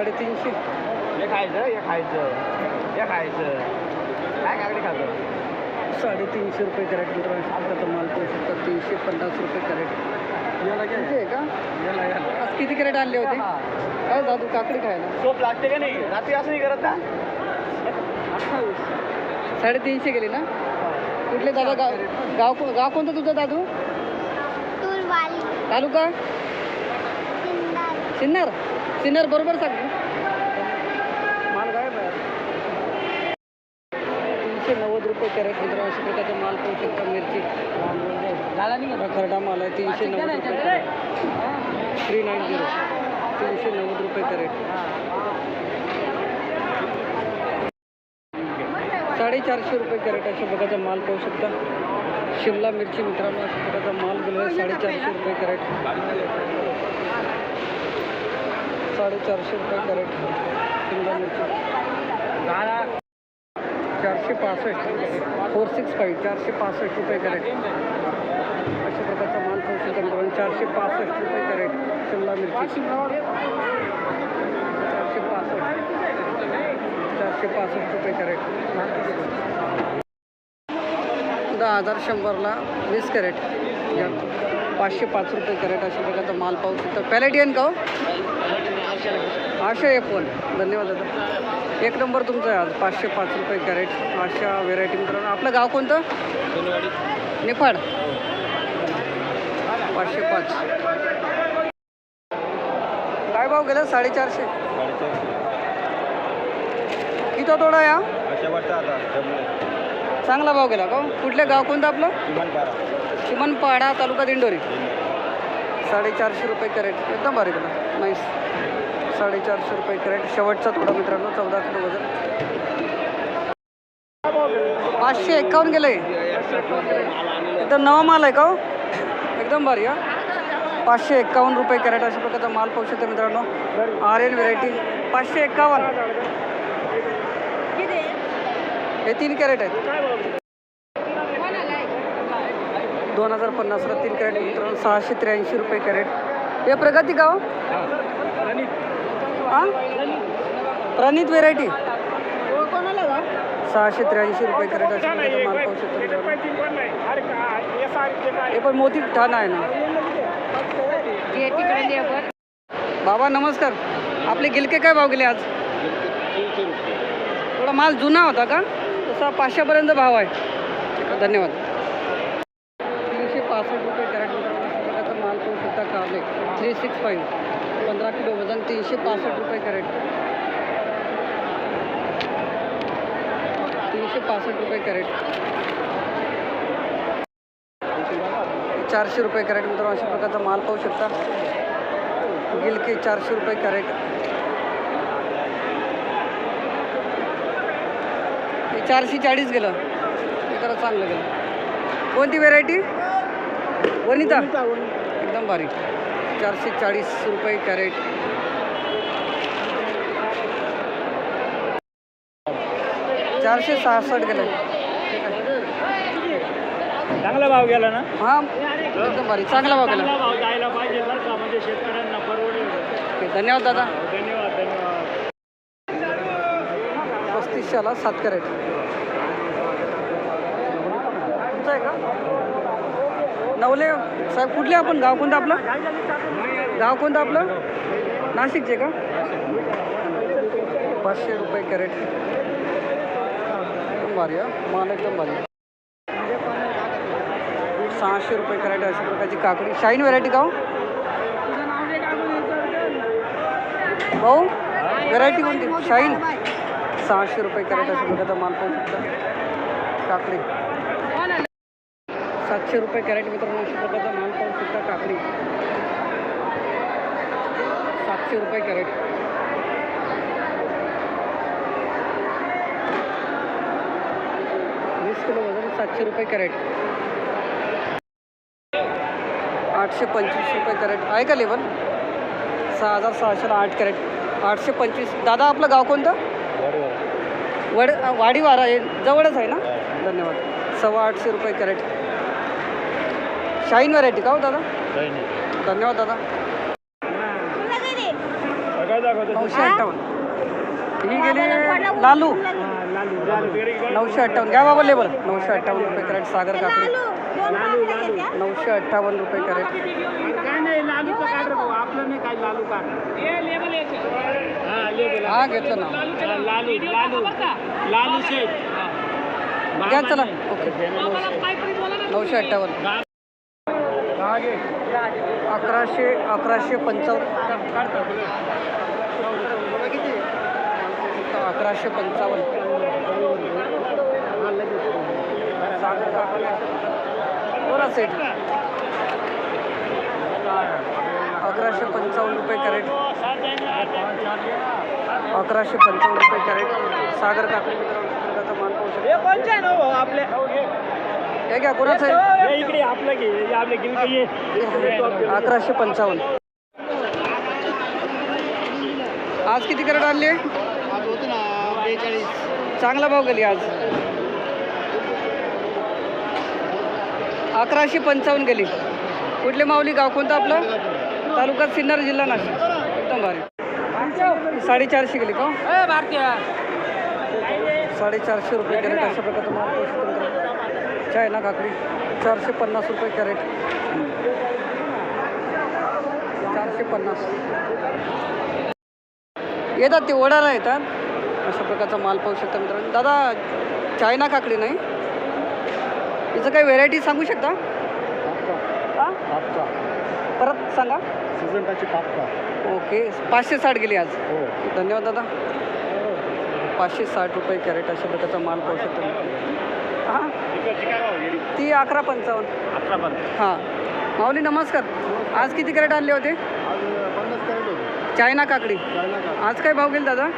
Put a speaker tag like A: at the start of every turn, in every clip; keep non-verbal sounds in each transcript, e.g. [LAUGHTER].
A: साडेतीनशे.
B: हे खायचं हे खायचं हे खायचं. काय काकडी खातो?
A: साडेतीनशे रुपये कॅरेट मित्रांनो आता माल पाहू शकता. तीनशे पन्नास रुपये कॅरेट. किती आहे का? आज किती कॅरेट आणले होते? काय दादू काकडी खायला.
B: सोप लागते का नाही? रात्री असं नाही करत ना?
A: साडेतीनशे गेली ना? कुठले दादा गाव गाव गाव कोणतं तुझं दादू? तालुका?
C: सिन्नर?
A: सिन्नर बरोबर सांग. माल काय तीनशे नव्वद रुपये कॅरेट मित्रांनो अशा प्रकारचा माल पाहू शकता मिरची. खरडा माल आहे तीनशे नव्वद रुपये थ्री नाईन झिरो तीनशे नव्वद रुपये कॅरेट. साडेचारशे रुपये कॅरेट अशा प्रकारचा माल पाहू शकता. शिमला मिरची मित्रांनो अशा प्रकारचा माल आहे साडेचारशे रुपये कॅरेट. साडेचारशे रुपये कॅरेट. शिमला मिरची चारशे पासष्ट फोर सिक्स फाईव्ह. चारशे पासष्ट रुपये कॅरेट. अशा प्रकारचा माल पाहू शकता चारशे पासष्ट रुपये कॅरेट. शिमला मिरची. चारशे पासष्ट. चारशे पासष्ट रुपये कॅरेट. दहा हजार शंभरला वीस कॅरेट. या पाचशे पाच रुपये कॅरेट अशा प्रकारचा माल पाहू शकता. पॅलेटियन का आशा एफ वन धन्यवाद दादा. एक नंबर तुमचा आहे आज. पाचशे पाच रुपये कॅरेट अशा व्हेरायटी मित्रांनो. आपलं गाव कोणतं? निफाड. पाचशे पाच. काय भाव गेला? साडेचारशे. किती तोडा या? चांगला भाव गेला का? हो? कुठलं गाव कोणतं आपलं? चिमनपाडा तालुका दिंडोरी. साडेचारशे रुपये कॅरेट एकदम भारी गेला नाईस साडेचारशे रुपये कॅरेट. शेवटचा थोडा मित्रांनो चौदा किलो वजन. पाचशे एकावन्न गेले एकदम नवा माल आहे का हो? एकदम भारी हा. पाचशे एक्कावन्न रुपये कॅरेट अशा प्रकारचा माल पाहू शकतो मित्रांनो. आर एन व्हेरायटी पाचशे एक्कावन्न हे तीन कॅरेट आहेत. दोन हजार पन्नासला तीन कॅरेट मित्रांनो. सहाशे त्र्याऐंशी रुपये कॅरेट. हे प्रगती का हो? हो? प्रणित व्हेरायटी सहाशे त्र्याऐंशी रुपये कॅरेट माल पाहू शकतो मित्रांनो. हे पण मोती ठाण आहे ना? बाबा नमस्कार. आपले गिलके काय भाव गेले आज? थोडा माल जुना होता का? तसा पाचशेपर्यंत भाव आहे. धन्यवाद. तीनशे पासष्ट रुपये कॅरेट माल पाहू शकता कारले थ्री सिक्स फाईव्ह तीनशे पासष्ट रुपये कॅरेट. तीनशे पासष्ट रुपये कॅरेट. चारशे रुपये कॅरेट मित्रांनो अशा प्रकारचा माल पाहू शकता. गिलके चारशे रुपये कॅरेट. हे चारशे चाळीस गेलं. हे जरा चांगलं गेलं. कोणती व्हेरायटी वनिता. एकदम भारी. चारशे चाळीस रुपये कॅरेट. चारशे सहासष्ट गेलं.
B: चांगला भाव गेला ना?
A: हा एकदम भारी. चांगला भाव गेला.
B: भाव जायला पाहिजे बरं का म्हणजे शेतकऱ्यांना परवडेल.
A: धन्यवाद दादा.
B: धन्यवाद धन्यवाद.
A: पस्तीसशेला सात कॅरेट. तुमचं आहे का? नवले साहेब कुठले आपण? गाव कोणतं आपलं? गाव कोणतं आपलं? नाशिकचे का? पाचशे रुपये कॅरेट. भारी आहे. माल एकदम भारी सहाशे रुपये कॅरेट अशा प्रकारची काकडी. शाईन व्हरायटी का हो? भाऊ व्हरायटी कोणती? शाईन सहाशे रुपये कॅरेट अशा प्रकारचा माल पाहू शकता. काकडी. सातशे रुपये कॅरेट मित्रांनो अशा प्रकारचा माल पाहू शकता काकडी. सातशे रुपये कॅरेट. वीस किलो वजन सातशे रुपये कॅरेट. आठशे पंचवीस रुपये कॅरेट. आहे का लेबल? सहा हजार सहाशेला आठ कॅरेट. आठशे पंचवीस. दादा आपलं गाव कोणतं? वड वाडी वारा आहे. जवळच आहे ना? धन्यवाद. सव्वा आठशे रुपये कॅरेट. शाईन व्हरायटी का हो दादा? धन्यवाद दादा. नऊशे अठ्ठावन्न. ही? गेली लालू. नऊशे अठ्ठावन्न. घ्या बाबा लेबर नऊशे अठ्ठावन्न रुपये कॅरेट सागर काकडी. नऊशे अठ्ठावन्न रुपये कॅरेट
B: काय नाही लालू का काढ रे भाऊ आपलं नाही काय लालू का हा लेबल
A: हा घेतलं ना.
B: लालू लालू. लालू शेठ.
A: घ्या चला. ओके. नऊशे अठ्ठावन्न. अकराशे अकराशे पंचावन्न. अकराशे पंचावन्न. अकराशे पंचावन्न रुपये कॅरेट. अकराशे पंचावन्न रुपये कॅरेट. सागर काकडी मित्रांनो माल पाहू हे घ्या कोणाचं आहे? अकराशे पंचावन्न. आज किती कॅरेट आणले?
B: बेचाळीस.
A: चांगला भाव गेली आज. अकराशे पंचावन्न गेली. कुठले माऊली गाव? कोणतं आपलं? तालुका सिन्नर जिल्हा नाशिक. एकदम भारी. साडेचारशे गेली का?
B: भारतीय.
A: साडेचारशे रुपये कॅरेट. अशा प्रकारचं माल मित्रांनो. चायना काकडी. चारशे पन्नास रुपये कॅरेट. चारशे पन्नास. येतात ते ओढायला येतात. अशा प्रकारचा माल पाहू शकता मित्रांनो. दादा चायना काकडी नाही? याचं काही व्हेरायटी सांगू शकता? हा? परत सांगा.
B: कापका.
A: ओके. पाचशे साठ गेली आज.
B: हो.
A: धन्यवाद दादा. पाचशे साठ रुपये कॅरेट अशा प्रकारचा माल पाहू शकतो हां? ती अकरा पंचावन्न.
B: अकरा पण
A: हां. माऊली नमस्कार. आज किती कॅरेट आणले होते? चायना काकडी. आज काय भाव गेले दादा?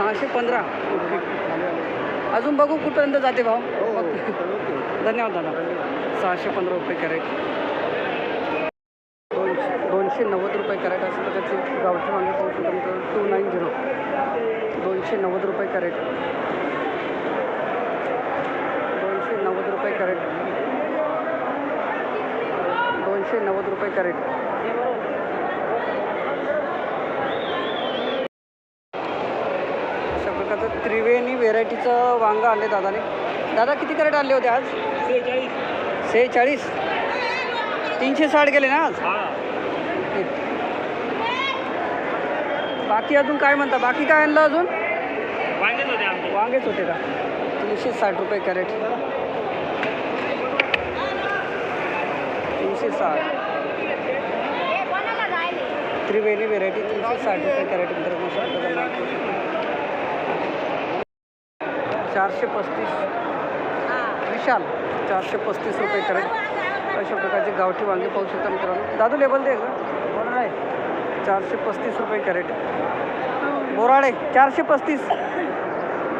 B: सहाशे पंधरा.
A: अजून बघू कुठपर्यंत जाते भाव
B: हो
A: धन्यवाद दादा. सहाशे पंधरा रुपये कॅरेट. दोनशे दोनशे नव्वद रुपये कॅरेट अशा प्रकारचे गावठी वांगे पाहू शकतो टू नाईन झिरो. दोनशे नव्वद रुपये कॅरेट. दोनशे नव्वद रुपये कॅरेट. दोनशे नव्वद रुपये कॅरेट अशा प्रकारचं त्रिवेणी व्हेरायटीचं वांगं आणले दादाने. दादा किती कॅरेट आणले होते आज?
B: सेहेचाळीस.
A: तीनशे साठ गेले ना आज? बाकी अजून काय म्हणता? बाकी काय आणलं अजून?
B: वांगेच होते
A: का? तीनशे साठ रुपये कॅरेट. तीनशे साठ त्रिवेणी व्हेरायटी तीनशे साठ रुपये कॅरेट मित्रांनो अशा प्रकारचा माल पाहू शकतो. चारशे पस्तीस. विशाल चारशे पस्तीस रुपये कॅरेट अशा प्रकारचे गावठी वांगे पाहू शकता मित्रांनो. दादू लेबल दे का चारशे पस्तीस रुपये कॅरेट. बोराडे चारशे पस्तीस.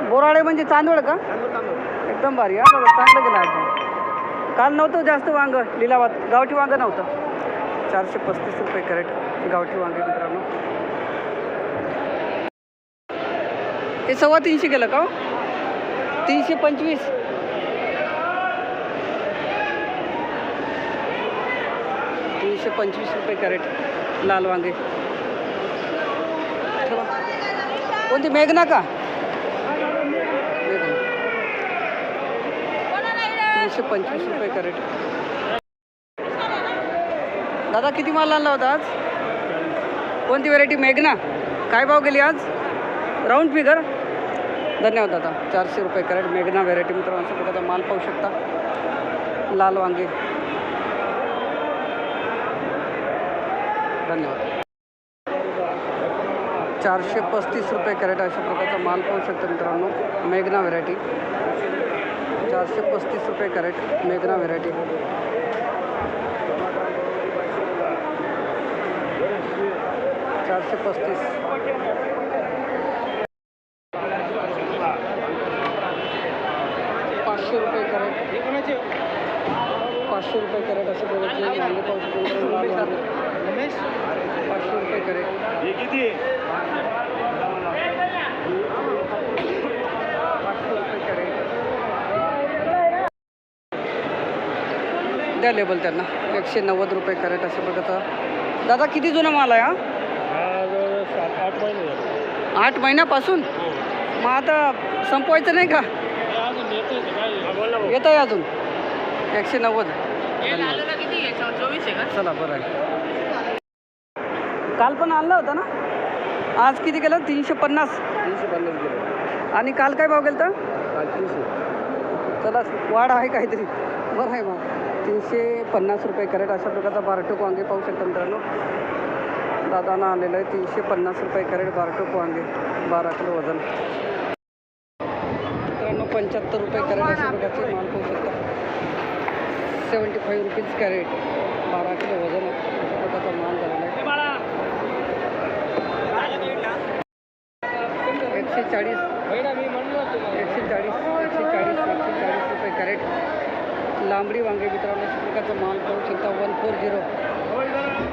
A: बोराडे म्हणजे चांदवड का? एकदम भारी. हा बघा चांगलं गेलं आज काल नव्हतं जास्त वांगं लिलावात. गावठी वांगं नव्हतं. चारशे पस्तीस रुपये कॅरेट गावठी वांगे मित्रांनो. हे सव्वा तीनशे गेलं का हो? तीनशे पंचवीस. तीनशे पंचवीस रुपये कॅरेट लाल वांगे. ठेवा. कोणती मेघना का? तीनशे पंचवीस रुपये कॅरेट. दादा किती माल आणला होता आज? कोणती व्हेरायटी मेघना? काय भाव गेली आज? राऊंड फिगर धन्यवाद दादा. चारशे रुपये कॅरेट मेघना व्हेरायटी मित्रांनो अशा प्रकारचा माल पाहू शकता. लाल वांगे. धन्यवाद. चारशे पस्तीस रुपये कॅरेट अशा प्रकारचा माल पाहू शकता मित्रांनो मेघना व्हेरायटी चारशे पस्तीस रुपये कॅरेट मेघना व्हेरायटी चारशे पस्तीस पाचशे रुपये कॅरेट पाचशे रुपये कॅरेट अशा वांगे. पाचशे रुपये कॅरेट
B: हे किती?
A: पाचशे रुपये कॅरेट द्या लेबल त्यांना. एकशे नव्वद रुपये कॅरेट अशा प्रकारचा दादा किती जुना माल आहे हा?
B: आठ महिने
A: आठ महिन्यापासून? मग आता संपवायचं नाही का? येत आहे अजून. एकशे नव्वद. चला बरं आहे. काल पण आणला होता ना? आज किती केलं? तीनशे पन्नास.
B: तीनशे पन्नास
A: आणि काल काय भाव गेला चला वाढ आहे काहीतरी. बरं आहे मग तीनशे पन्नास रुपये कॅरेट अशा प्रकारचा बारटोक वांगे पाहू शकता मित्रांनो. दादानं आलेलं आहे तीनशे पन्नास रुपये कॅरेट बारटोक वांगे बारा किलो वजन. मित्रांनो पंच्याहत्तर रुपये कॅरेट अशा प्रकारचे माल पाहू शकता. Seventy five rupees crate. बारा किलो वजन आहे. माल झालेला आहे. एकशे चाळीस. एकशे चाळीस एकशे चाळीस एकशे चाळीस रुपये कॅरेट. लांबडी वांगे मित्रांनो प्रकारचा माल पाहू शकता वन फोर झिरो.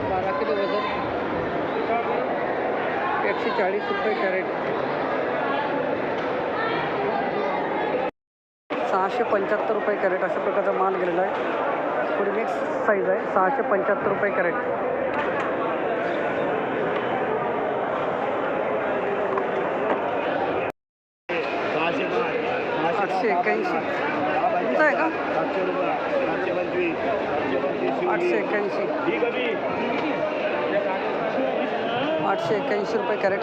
A: बारा किलो वजन. एकशे चाळीस रुपये कॅरेट. सहाशे पंच्याहत्तर रुपये कॅरेट अशा प्रकारचा माल गेलेला आहे. थोडी मिक्स साईज आहे. सहाशे पंच्याहत्तर रुपये कॅरेट. आठशे एक्क्याऐंशी. तुमचं आहे का? आठशे एक्क्याऐंशी. आठशे एक्क्याऐंशी रुपये कॅरेट.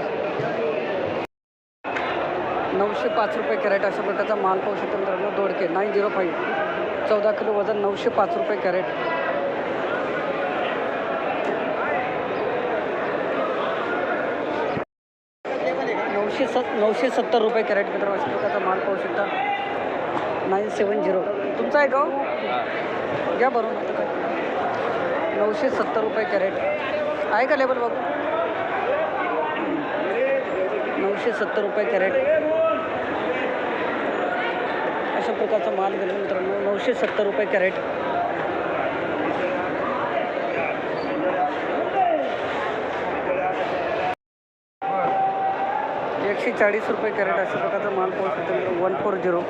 A: नऊशे पाच रुपये कॅरेट अशा प्रकारचा माल पाहू शकतो मित्रांनो. दोडके नाईन झिरो फाईव्ह चौदा किलो वजन नऊशे पाच रुपये कॅरेट. नऊशे सत् नऊशे सत्तर रुपये कॅरेट मित्रांनो अशा प्रकारचा माल पाहू शकता. नाईन सेवन झिरो तुमचा आहे का हो? घ्या भरून नऊशे सत्तर रुपये कॅरेट. आहे का लेबल बघू? नऊशे सत्तर रुपये कॅरेट. अशा प्रकारचा माल गेला मित्रांनो. नऊशे सत्तर रुपये कॅरेट. एकशे चाळीस रुपये कॅरेट अशा प्रकारचा माल पाहू शकतो वन फोर झिरो.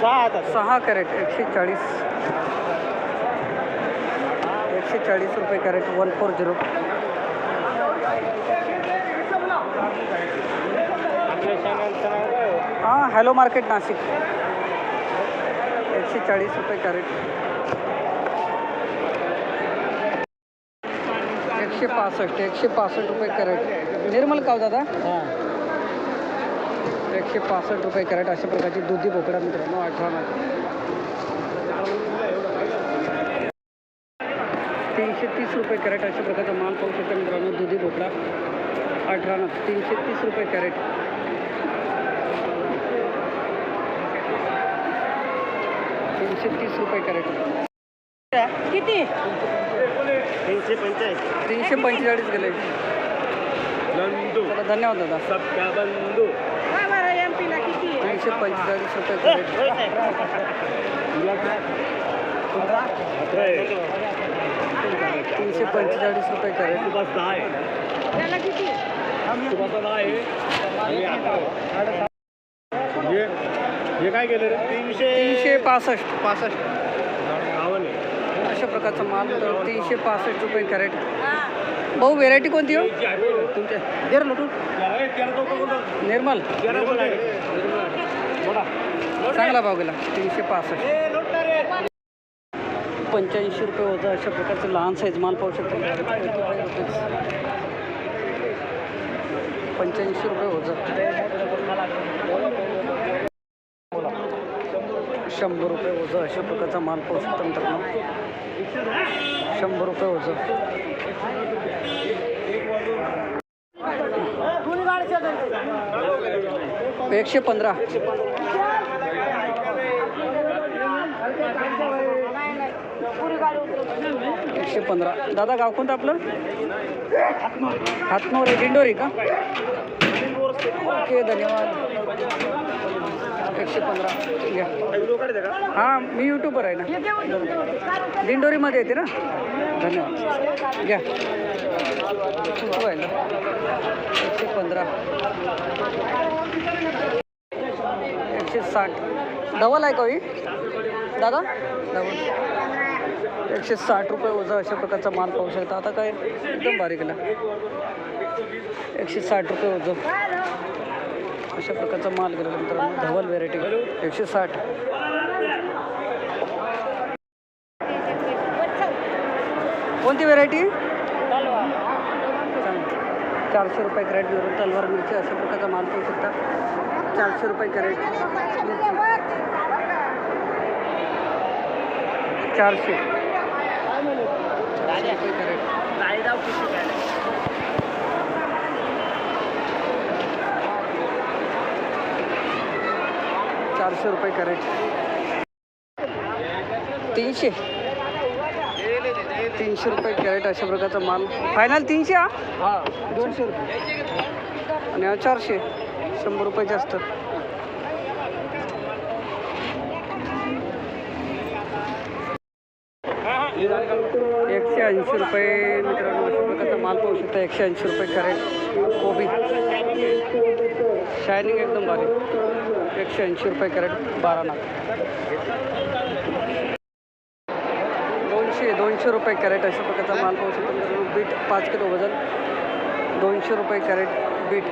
B: सहा
A: सहा कॅरेट एकशे चाळीस. एकशे चाळीस रुपये कॅरेट वन फोर झिरो. हां हॅलो मार्केट नाशिक. एकशे चाळीस रुपये कॅरेट एकशे पासष्ट एकशे पासष्ट रुपये कॅरेट निर्मल काव दादा? एकशे पासष्ट रुपये कॅरेट अशा प्रकारची दुधी बोकडा मित्रांनो अठरा नग तीनशे तीस रुपये कॅरेट अशा प्रकारचा माल पाहू शकता मित्रांनो दुधी भोपळा अठरा तीनशे तीस रुपये कॅरेट तीनशे तीस रुपये कॅरेट. किती?
B: तीनशे पंचाळीस.
A: तीनशे पंचेचाळीस गेले.
B: नंदू.
A: चला धन्यवाद दादा.
B: सबका बंधू.
A: तीनशे पंचेचाळीस रुपये कॅरेट. [LAUGHS] तीनशे पंचेचाळीस रुपये कॅरेट.
B: सुभाष दहा आहे सुभाष दहा आहे. आणि अकरा. हे काय केलं रे? तीनशे
A: तीनशे पासष्ट.
B: पासष्ट.
A: अशा प्रकारचा माल मित्रांनो, तीनशे पासष्ट रुपये कॅरेट. भाऊ व्हेरायटी कोणती हो? तुमच्या
B: तेरा कुठं?
A: निर्मल.
B: तेरा.
A: चांगला भाव गेला. तीनशे पासष्ट.
B: ए, लोटला रे.
A: पंच्याऐंशी रुपये होतं. अशा प्रकारचं लहान साईज माल पाहू शकतो. पंच्याऐंशी रुपये होतं. शंभर रुपये होतं अशा प्रकारचा माल पाहू शकतो मित्रांनो. शंभर रुपये होतं एकशे पंधरा. एकशे पंधरा. दादा गाव कोणतं आपलं? हातनोर आहे दिंडोरी का? ओके धन्यवाद. एकशे पंधरा. हां मी यूट्यूबर आहे ना. दिंडोरीमध्ये येते ना? धन्यवाद. घ्या. आहे ना एकशे पंधरा. एकशे साठ. डबल आहे का ही दादा? डबल एकशे साठ रुपये ओझं अशा प्रकारचा माल पाहू शकता. आता काय? एकदम बारीकला एकशे साठ रुपये ओझं. अशा प्रकारचा माल गेला मित्रांनो. धवल व्हेरायटी एकशे साठ. कोणती व्हेरायटी चारशे रुपये कॅरेट मिळून तलवार मिरची अशा प्रकारचा माल पाहू शकता. चारशे रुपये कॅरेट चारशे. चारशे रुपये कॅरेट चारशे रुपये कॅरेट. तीनशे. तीनशे रुपये कॅरेट अशा प्रकारचा माल. फायनल तीनशे हा? दोनशे रुपये. आणि हा चारशे. शंभर रुपये जास्त. एकशे ऐंशी रुपये मित्रांनो अशा प्रकारचा माल पाहू शकता. एकशे ऐंशी रुपये कॅरेट कोबी. शायनिंग एकदम भारी. एकशे ऐंशी रुपये कॅरेट बारा नाग दोनशे दोनशे रुपये कॅरेट अशा प्रकारचा माल पाहू शकतो बीट पाच किलो वजन दोनशे रुपये कॅरेट बीट.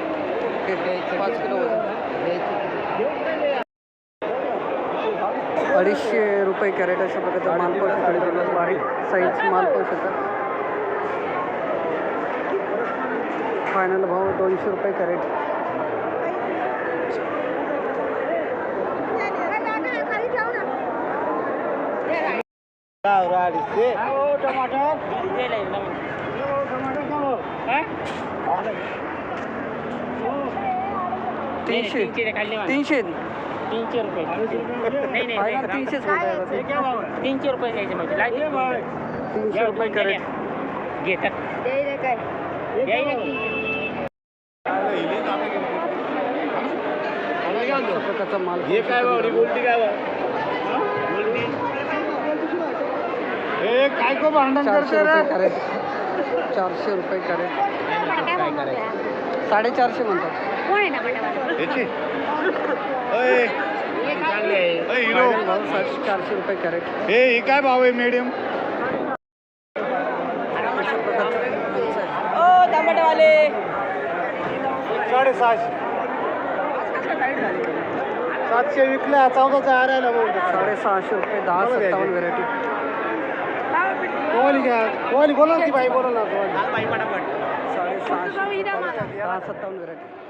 A: पाच किलो वजन. अडीचशे रुपये कॅरेट अशा प्रकारचा माल पाहू शकतो बारीक साईज माल पाहू शकता. फायनल भाव दोनशे रुपये कॅरेट. तीनशे. तीनशे
D: तीनशे. रुपये. नाही नाही
A: तीनशेच
D: तीनशे रुपये द्यायचे म्हणजे. लाइट
A: तीनशे रुपये
D: घेतात
A: माल
B: हे काय रे गोल्टी काय भाव काय को भांडण
A: चारशे रुपये कॅरेट चारशे रुपये कॅरेट साडेचारशे म्हणतात.
D: आहे [LAUGHS]
A: सातशे चारशे रुपये कॅरेट
B: हे काय भाव आहे मीडियम
A: प्रकारचा
B: साडेसहाशे. सातशे विकल्या चौदाचा आरायला बोलतो
A: साडेसहाशे रुपये दहा. सत्तावन्न व्हेरायटी
B: कोहली घ्या कोहली बोला ना ती बाई बोला ना कोहली
A: साडेसहाशे सत्तावन्न व्हेरायटी